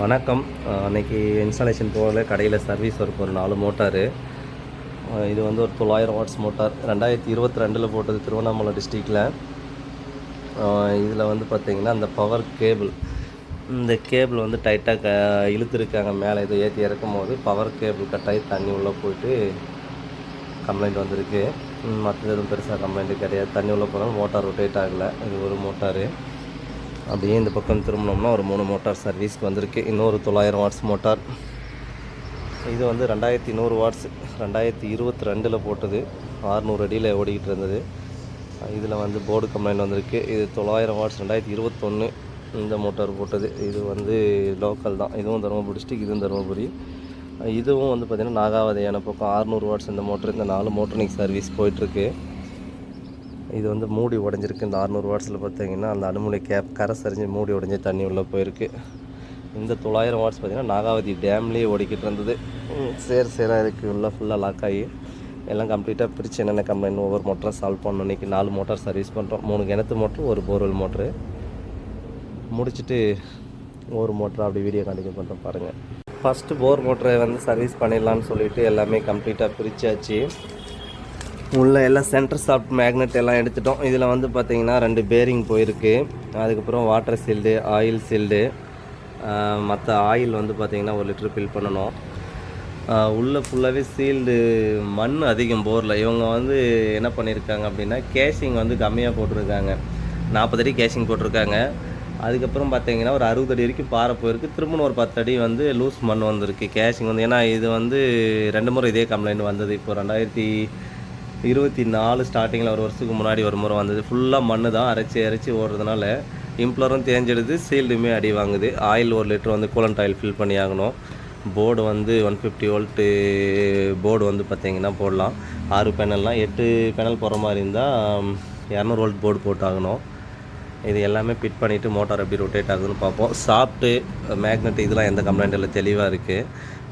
வணக்கம். அன்னைக்கு இன்ஸ்டாலேஷன் போகல கடையில் சர்வீஸ் ஒர்க் ஒரு நாலு மோட்டாரு. இது வந்து ஒரு தொள்ளாயிரம் வாட்ஸ் மோட்டார். ரெண்டாயிரத்தி இருபத்தி ரெண்டில் போட்டது திருவண்ணாமலை டிஸ்ட்ரிக்டில் இதில் வந்து பார்த்திங்கன்னா அந்த பவர் கேபிள் இந்த கேபிள் வந்து டைட்டாக க இழுத்துருக்காங்க மேலே இதை ஏற்றி இறக்கும் போது பவர் கேபிள் கட்டாயி தண்ணி உள்ளே போயிட்டு கம்ப்ளைண்ட் வந்திருக்கு. மற்றது எதுவும் பெருசாக கம்ப்ளைண்ட் கிடையாது. தண்ணி உள்ளே போனாலும் மோட்டார் ரொட்டேட் ஆகலை. இது ஒரு மோட்டாரு. அப்படியே இந்த பக்கம் திரும்பினோம்னா ஒரு மூணு மோட்டார் சர்வீஸ்க்கு வந்திருக்கு. இன்னொரு தொள்ளாயிரம் வாட்ஸ் மோட்டார். இது வந்து ரெண்டாயிரத்தி நூறு வாட்ஸ் ரெண்டாயிரத்தி இருபத்தி ரெண்டில் போட்டது. ஆறுநூறு அடியில் ஓடிக்கிட்டு இருந்தது. இதில் வந்து போர்டு கம்ப்ளைண்ட் வந்திருக்கு. இது தொள்ளாயிரம் வாட்ஸ் ரெண்டாயிரத்தி இருபத்தொன்று இந்த மோட்டார் போட்டது. இது வந்து லோக்கல் தான். இதுவும் தருமபுரி டிஸ்ட்ரிக் இதுவும் தருமபுரி. இதுவும் வந்து பார்த்திங்கன்னா நாகாவதியான பக்கம். ஆறுநூறு வாட்ஸ் இந்த மோட்டர் இந்த நாலு மோட்டர் இன்றைக்கி சர்வீஸ் போயிட்டுருக்கு இது வந்து மூடி உடஞ்சிருக்கு. இந்த அறநூறு வாட்ஸில் பார்த்தீங்கன்னா அந்த அனுமலை கேப் கரை சரிஞ்சு மூடி உடஞ்சி தண்ணி உள்ளே போயிருக்கு. இந்த தொள்ளாயிரம் வாட்ஸ் பார்த்தீங்கன்னா நாகாவதி டேம்லேயே ஓடிக்கிட்டு இருந்தது. சேர் சேராக இருக்குது உள்ளே ஃபுல்லாக லாக் ஆகி எல்லாம் கம்ப்ளீட்டாக பிரித்து என்னென்ன கம்ப்ளைண்ட் ஒவ்வொரு மோட்டரை சால்வ் பண்ணணும் இன்றைக்கி நாலு மோட்டார் சர்வீஸ் பண்ணுறோம் மூணு கிணத்து மோட்ரு ஒரு போர்வெல் மோட்ரு முடிச்சுட்டு ஒரு மோட்டரை அப்படி வீடியோ கண்டினியூ பண்ணுறோம் பாருங்கள் ஃபஸ்ட்டு போர் மோட்டரை வந்து சர்வீஸ் பண்ணிடலான்னு சொல்லிட்டு எல்லாமே கம்ப்ளீட்டாக பிரித்தாச்சு உள்ளே எல்லாம் சென்டர் சாஃப்ட் மேக்னெட் எல்லாம் எடுத்துட்டோம். இதில் வந்து பார்த்திங்கன்னா ரெண்டு பேரிங் போயிருக்கு. அதுக்கப்புறம் வாட்டர் சீல்டு ஆயில் சீல்டு மற்ற ஆயில் வந்து பார்த்திங்கன்னா ஒரு லிட்டர் ஃபில் பண்ணணும். உள்ளே ஃபுல்லாகவே சீல்டு மண் அதிகம் போரில் இவங்க வந்து என்ன பண்ணியிருக்காங்க அப்படின்னா கேஷிங் வந்து கம்மியாக போட்டிருக்காங்க. நாற்பது அடி கேஷிங் போட்டிருக்காங்க. அதுக்கப்புறம் பார்த்தீங்கன்னா ஒரு அறுபது அடி வரைக்கும் பாறை போயிருக்கு. திரும்ப ஒரு பத்து அடி வந்து லூஸ் மண் வந்திருக்கு. கேஷிங் வந்து ஏன்னா இது வந்து ரெண்டு முறை இதே கம்ப்ளைண்ட் வந்தது. இப்போ ரெண்டாயிரத்தி இருபத்தி நாலு ஸ்டார்டிங்கில் ஒரு வருஷத்துக்கு முன்னாடி ஒரு முறை வந்தது. ஃபுல்லாக மண்ணு தான் அரைச்சி அரைச்சி ஓடுறதுனால இம்ப்ளரும் தேஞ்சிடுது சீல்டுமே அடி வாங்குது. ஆயில் ஒரு லிட்டர் வந்து கூலண்ட் ஆயில் ஃபில் பண்ணி ஆகணும். போர்டு வந்து ஒன் ஃபிஃப்டி வோல்ட்டு போர்டு வந்து பார்த்திங்கன்னா போடலாம். ஆறு பேனல்லாம் எட்டு பேனல் போடுற மாதிரி இருந்தால் இரநூறு வோல்ட் போர்டு போட்டாகணும். இது எல்லாமே பிட் பண்ணிவிட்டு மோட்டார் எப்படி ரொட்டேட் ஆகுதுன்னு பார்ப்போம். சாஃப்ட்டு மேக்னெட் இதெல்லாம் எந்த கம்ப்ளைண்ட் இல்லை தெளிவாக இருக்குது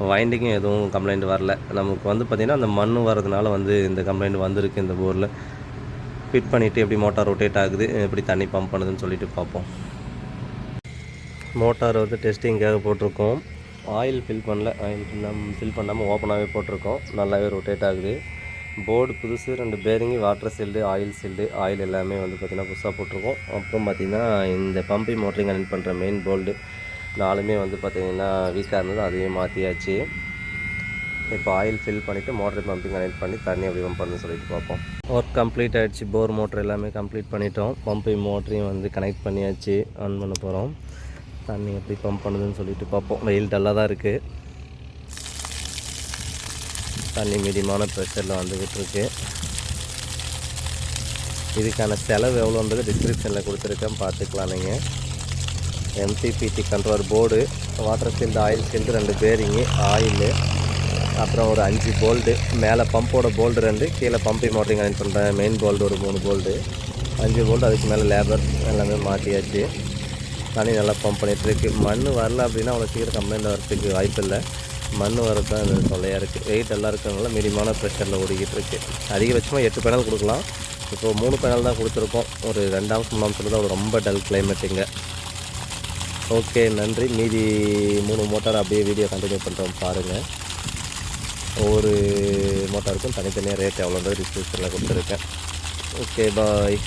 வைண்டிங்கும் எதுவும் கம்ப்ளைண்ட் வரல. நமக்கு வந்து பார்த்திங்கன்னா அந்த மண் வரதுனால வந்து இந்த கம்ப்ளைண்ட் வந்திருக்கு இந்த போரில். ஃபிட் பண்ணிவிட்டு எப்படி மோட்டார் ரொட்டேட் ஆகுது எப்படி தண்ணி பம்ப் பண்ணுதுன்னு சொல்லிட்டு பார்ப்போம். மோட்டார் வந்து டெஸ்டிங்காக போட்டிருக்கோம். ஆயில் ஃபில் பண்ணல. ஆயில் ஃபில் ஃபில் பண்ணாமல் ஓப்பனாகவே போட்டிருக்கோம். நல்லாவே ரொட்டேட் ஆகுது. போர்டு புதுசு ரெண்டு bearing water seal oil seal oil எல்லாமே வந்து பார்த்திங்கன்னா புதுசாக போட்டிருக்கோம். அப்புறம் பார்த்திங்கன்னா இந்த பம்பிங் மோட்டரிங் கனெக்ட் பண்ணுற மெயின் போல்டு நாலுமே வந்து பார்த்திங்கன்னா வீக்காக இருந்தது. அதையும் மாற்றியாச்சு இப்போ ஆயில் ஃபில் பண்ணிவிட்டு மோட்டர் பம்பிங் கனெக்ட் பண்ணி தண்ணி எப்படி பம்ப் பண்ணு சொல்லிட்டு பார்ப்போம். ஒர்க் கம்ப்ளீட் ஆகிடுச்சு போர் மோட்டர் எல்லாமே கம்ப்ளீட் பண்ணிட்டோம். பம்பிங் மோட்டரையும் வந்து கனெக்ட் பண்ணியாச்சு. ஆன் பண்ண போகிறோம் தண்ணி எப்படி பம்ப் பண்ணுதுன்னு சொல்லிட்டு பார்ப்போம். வெயில் டல்லாக தான் இருக்குது தண்ணி மீடியமான ப்ரெஷரில் வந்துக்கிட்டுருக்கு இதுக்கான செலவு எவ்வளோன்றது டிஸ்கிரிப்ஷனில் கொடுத்துருக்கேன். பார்த்துக்கலாம் நீங்கள் MCBT control board water seal oil seal ரெண்டு பேரிங்கு ஆயிலு அப்புறம் ஒரு அஞ்சு போல்டு மேலே பம்போட போல்டு ரெண்டு கீழே பம்பி மோட்டரிங் கனெக்ட் பண்ணுறேன் மெயின் போல்டு ஒரு மூணு போல்டு அஞ்சு போல்டு அதுக்கு மேலே லேபர் எல்லாமே மாட்டியாச்சு. தண்ணி நல்லா பம்ப் பண்ணிகிட்ருக்கு மண் வரல அப்படின்னா அவ்வளோ சீக்கிரம் கம்ப்ளைண்ட் வரத்துக்கு வாய்ப்பு இல்லை மண் வரது தான் இது தொல்லையாக இருக்குது வெயிட் எல்லாம் இருக்கிறதுனால மீடியமான ப்ரெஷரில் ஓடிக்கிட்டு இருக்கு அதிகபட்சமாக எட்டு பேனல் கொடுக்கலாம். இப்போ மூணு பேனல் தான் கொடுத்துருக்கோம். ஒரு ரெண்டாம் மூணாம் தான் ரொம்ப டல் கிளைமேட்டுங்க ஓகே நன்றி. மீதி மூணு மோட்டார் அப்படியே வீடியோ கண்டினியூ பண்ணுறோம் பாருங்கள் ஒவ்வொரு மோட்டாருக்கும் தனித்தனியாக ரேட் எவ்வளோன்றது டிஸ்கிரிப்ஷனில் கொடுத்துருக்கேன். Okay bye